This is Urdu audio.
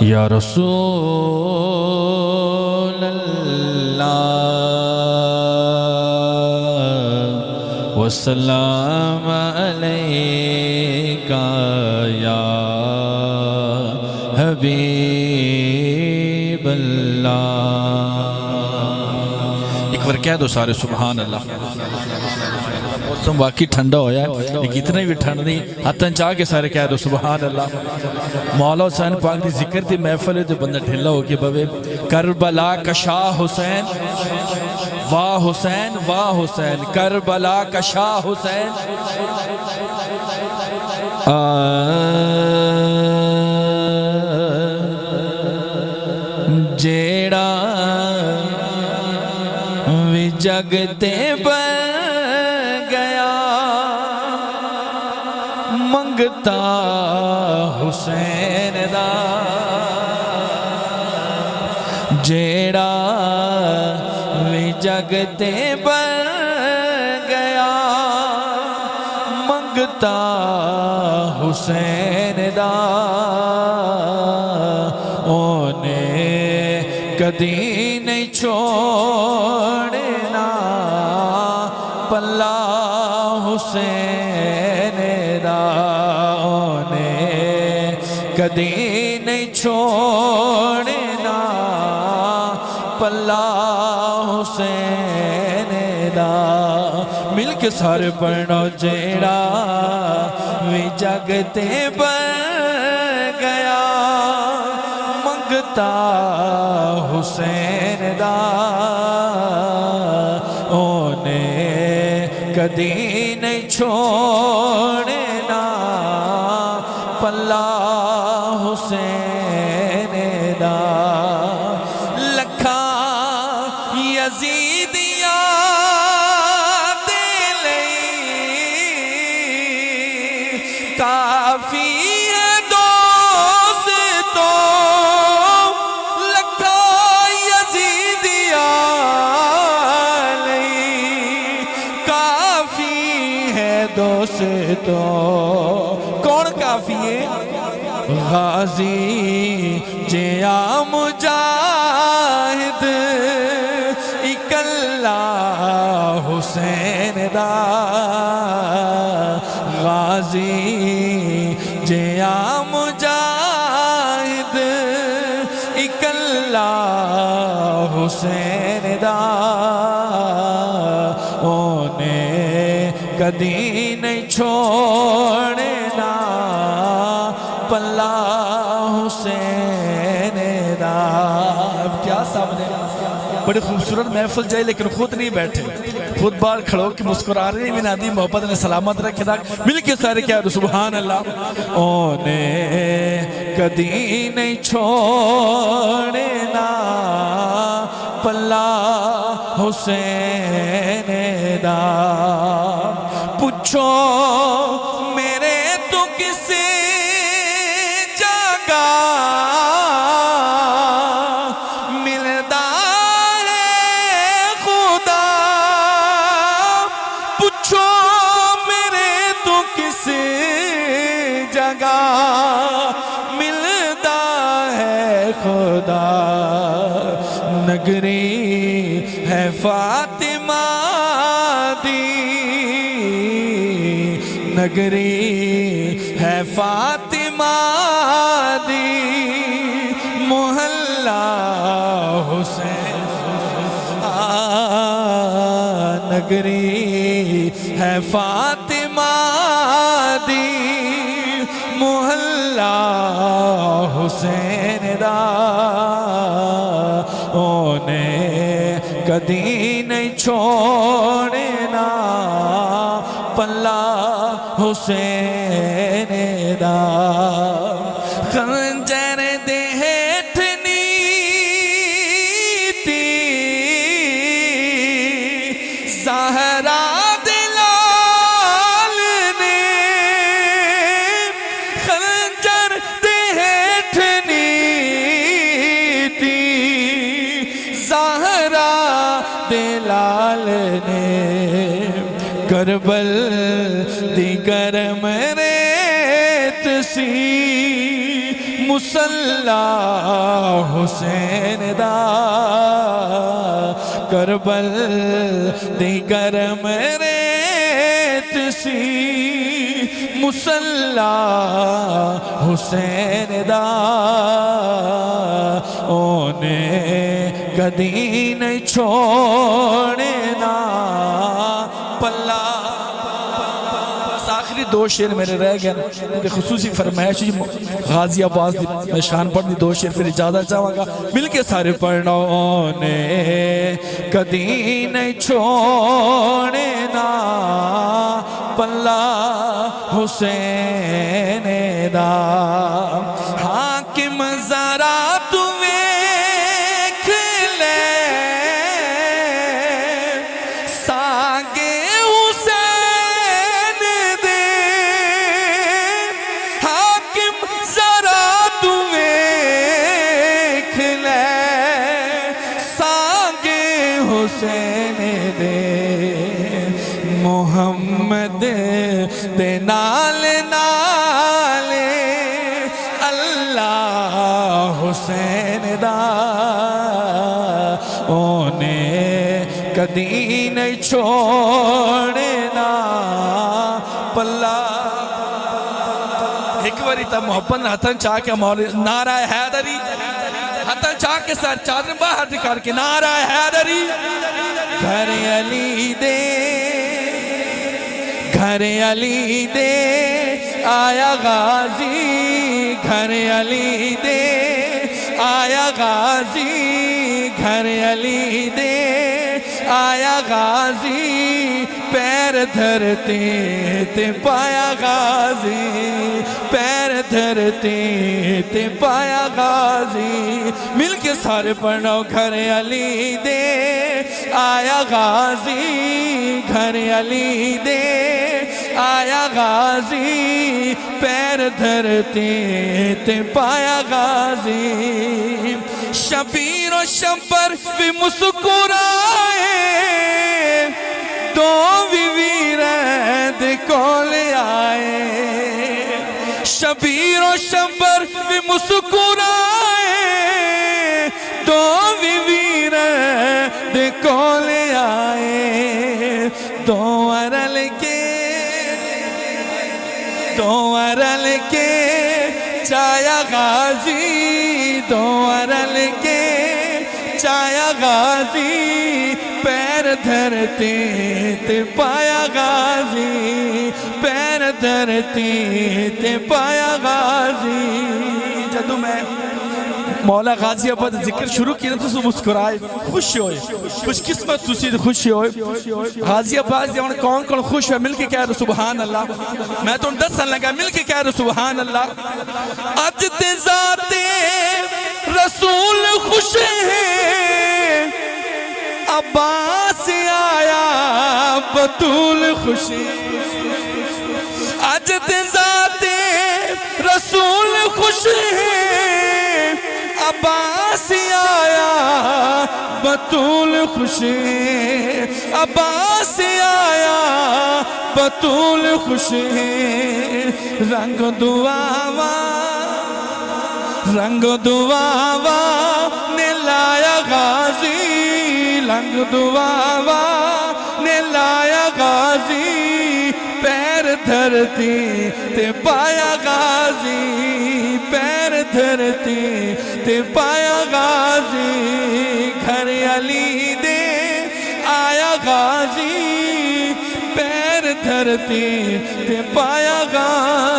یا رسول اللہ وسلام علیکہ یا حبیب اللہ ایک بار کہہ دو سارے سبحان اللہ۔ موسم واقعی ٹھنڈا ہویا ہے۔ لیکن اتنے بھی ٹھنڈ نہیں ہاتھن چاہ کے سارے کہہ دو سبحان اللہ۔ مولا حسین پاک دی ذکر دی محفل ہے جو بندہ ڈھلا ہو کے بوے۔ کربلا کا شاہ حسین۔ واہ حسین واہ حسین۔ کربلا کا شاہ حسین۔ جیڑا جگتے بن گیا منگتا حسین دا۔ جیڑا بھی جگتے بن گیا منگتا حسین دا۔ اونے کدی حسین دا اونے کدی نہیں چھوڑنا۔ پلا حسین مل کے سارے پڑھو جیڑا وی جگتے بن گیا۔ منگتا حسین دا۔ اونے کدی چھوڑنا پلا حسین دا۔ لکھا یزید دوستو، کون کافی ہے؟ غازی جیا مجاہد اکلا حسین دا۔ غازی جیا مجاہد اکلا حسین دا۔ کدی نہیں چھوڑنا۔ پلا حسین دا۔ کیا سامنے۔ بڑی خوبصورت محفل جائے لیکن خود نہیں بیٹھے۔ خود بار کھڑو کہ مسکرا رہے ہیں بنا محبت نے سلامت رکھے دا۔ مل کے سارے کیا دو سبحان اللہ۔ اونے کدی نہیں چھوڑنا۔ پلا حسین دا۔ پوچھو، میرے تو کسے جگہ ملدا ہے خدا؟ پوچھو، میرے تو کسے جگہ ملدا ہے خدا؟ نگری ہے فاطمہ نگری ہے فاطمہ دی محلہ حسین نگری ہے فاطمہ دی محلہ حسین دا اونے کدی نہیں چھوڑنا پلا حسین دا خنجر گرم ریت سی مسلح حسین دا کربل دی گرم ریت سی مسلح حسین دا اونے کدی نہیں چھوڑنا پلہ دو شیر میرے رہ گئے میرے خصوصی فرمائش جی غازی آباز دی میں شان پڑھنی دو شیر پھر اجازت چاہوں گا۔ مل کے سارے پڑھنوں نے کدی نہیں چھوڑنا پلہ حسین دا حسین دے محمد دے نال نال اللہ حسین دا اونے کدی نہیں چھوڑنا پلہ ایک باری تا محبت نے چاہ کے مولی نعرہ حیدری ہتن چاہ کے سر چادر باہر دکھار کے نعرہ حیدری۔ گھر علی دے، گھر علی دے، آیا غازی۔ گھر علی دے، آیا غازی۔ گھر علی دے، آیا غازی۔ پیر دھرتے تے پایا غازی، پیر دھرتے تے پایا غازی۔ مل کے سارے پڑھو گھر علی دے، آیا غازی گھر علی دے۔ آیا غازی، پیر دھرتے تے پایا غازی۔ شبیر و شبر بھی مسکرائے۔ دو بھی ویرد کول آئے۔ شبیر و شبر بھی مسکرائے۔ دو بھی ویرد کول آئے۔ دو ارل کے، دو ارل کے چایا غازی، دو ارل کے چایا غازی، پیر دھرتے تے پایا غازی، پیر دھرتے تے پایا غازی۔ جدو میں مولا غازی آباد ذکر شروع کیا تو سو مسکرائے، خوش ہوئے۔ خوش قسمت تو سی خوش ہوئے۔ غازی آباد جب کون کون خوش ہوئے، مل کے کہہ رہے سبحان اللہ۔ میں تو دس سن لگا، مل کے کہہ رہے سبحان اللہ۔ اج تے ذات رسول خوش ہیں۔ عباس آیا، بطول خوشی۔ اج ذات رسول خوش ہیں عباس آیا، بطول خوش ہے عباس آیا، بطول خوش ہے رنگ دعاوا رنگ دعاوا نے لایا غازی۔ رنگ دعاوا نے لایا غازی، پیر دھرتی تے پایا غازی، پیر دھرتی تے پایا غازی۔ گھر علی دے آیا غازی، پیر دھرتی تے پایا غازی۔